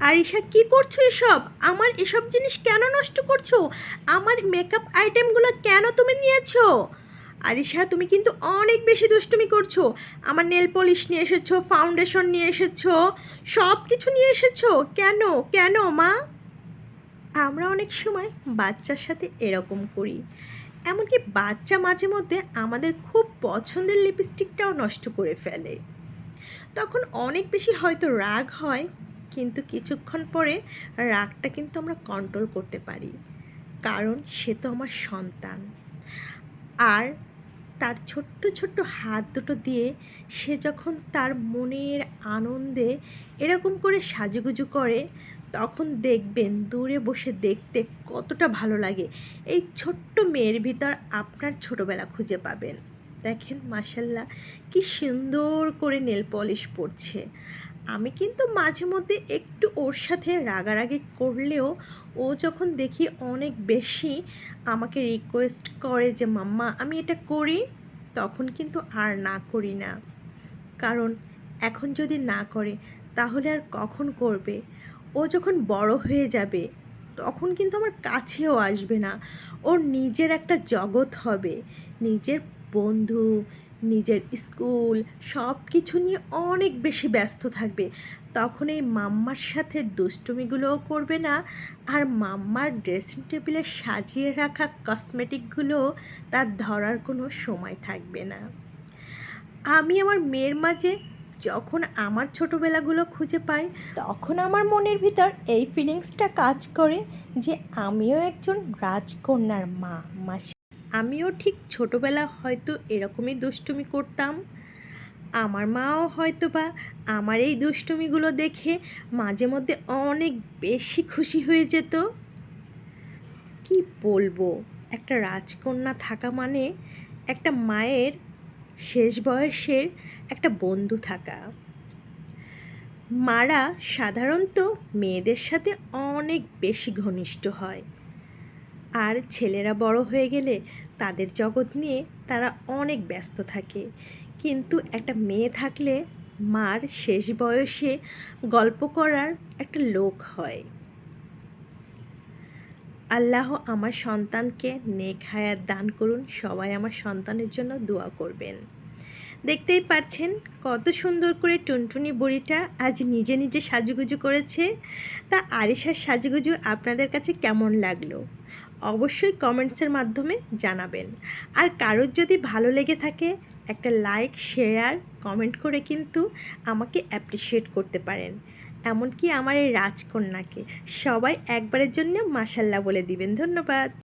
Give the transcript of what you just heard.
আরিশা, কি করছ এসব? আমার এসব জিনিস কেন নষ্ট করছ? আমার মেকআপ আইটেমগুলো কেন তুমি নিয়েছো? আরিশা, তুমি কিন্তু অনেক বেশি দুষ্টুমি করছ। আমার নেল পলিশ নিয়ে এসেছ ফাউন্ডেশন নিয়ে এসেছ সব কিছু নিয়ে এসেছ। কেন? কেন, মা? আমরা অনেক সময় বাচ্চার সাথে এরকম করি। এমনকি বাচ্চা মাঝে মধ্যে আমাদের খুব পছন্দের লিপস্টিকটাও নষ্ট করে ফেলে। তখন অনেক বেশি হয়তো রাগ হয় কিন্তু কিছুক্ষণ পরে রাগটা কিন্তু আমরা কন্ট্রোল করতে পারি। কারণ সে তো আমার সন্তান। আর তার ছোট্ট ছোট্ট হাত দুটো দিয়ে সে যখন তার মনের আনন্দে এরকম করে সাজুগুজু করে, তখন দেখবেন দূরে বসে দেখতে কতটা ভালো লাগে। এই ছোট্ট মেয়ের ভিতর আপনার ছোটবেলা খুঁজে পাবেন। দেখেন মাসাল্লাহ কি সুন্দর করে নেল পলিশ পড়ছে। আমি কিন্তু মাঝে মধ্যে একটু ওর সাথে রাগারাগি করলেও ও যখন দেখি অনেক বেশি আমাকে রিকোয়েস্ট করে যে, মাম্মা, আমি এটা করি? তখন কিন্তু আর না করি না। কারণ এখন যদি না করে, তাহলে আর কখন করবে? ও যখন বড় হয়ে যাবে, তখন কিন্তু আমার কাছেও আসবে না। ওর নিজের একটা জগৎ হবে। নিজের বন্ধু, নিজের স্কুল সব কিছু নিয়ে অনেক বেশি ব্যস্ত থাকবে। তখন এই মাম্মার সাথে দুষ্টুমিগুলোও করবে না, আর মাম্মার ড্রেসিং টেবিলে সাজিয়ে রাখা কসমেটিকগুলো তার ধরার কোনো সময় থাকবে না। আমি আমার মেয়ের মাঝে যখন আমার ছোটোবেলাগুলো খুঁজে পাই, তখন আমার মনের ভিতর এই ফিলিংসটা কাজ করে যে আমিও একজন রাজকন্যার মা মাসি আমিও ঠিক ছোটোবেলা হয়তো এরকমই দুষ্টুমি করতাম। আমার মাও হয়তো বা আমার এই দুষ্টুমিগুলো দেখে মাঝে মধ্যে অনেক বেশি খুশি হয়ে যেত। কি বলব, একটা রাজকন্যা থাকা মানে একটা মায়ের শেষ বয়সের একটা বন্ধু থাকা। মারা সাধারণত মেয়েদের সাথে অনেক বেশি ঘনিষ্ঠ হয়। আর ছেলেরা বড় হয়ে গেলে তাদের জগৎ নিয়ে তারা অনেক ব্যস্ত থাকে। কিন্তু একটা মেয়ে থাকলে মার শেষ বয়সে গল্প করার একটা লোক হয়। আল্লাহ আমার সন্তানকে নেক হায়াত দান করুন। সবাই আমার সন্তানের জন্য দোয়া করবেন। দেখতেই পাচ্ছেন কত সুন্দর করে টুনটুনি বুড়িটা আজ নিজে নিজে সাজুগুজু করেছে। তা আরিশার সাজুগুজু আপনাদের কাছে কেমন লাগল? অবশ্যই কমেন্টসের মাধ্যমে জানাবেন। আর কারোর যদি ভালো লেগে থাকে, একটা লাইক শেয়ার কমেন্ট করে কিন্তু আমাকে অ্যাপ্রিসিয়েট করতে পারেন। এমনকি আমার এই রাজকন্যাকে সবাই একবারের জন্য মাসাল্লাহ বলে দিবেন। ধন্যবাদ।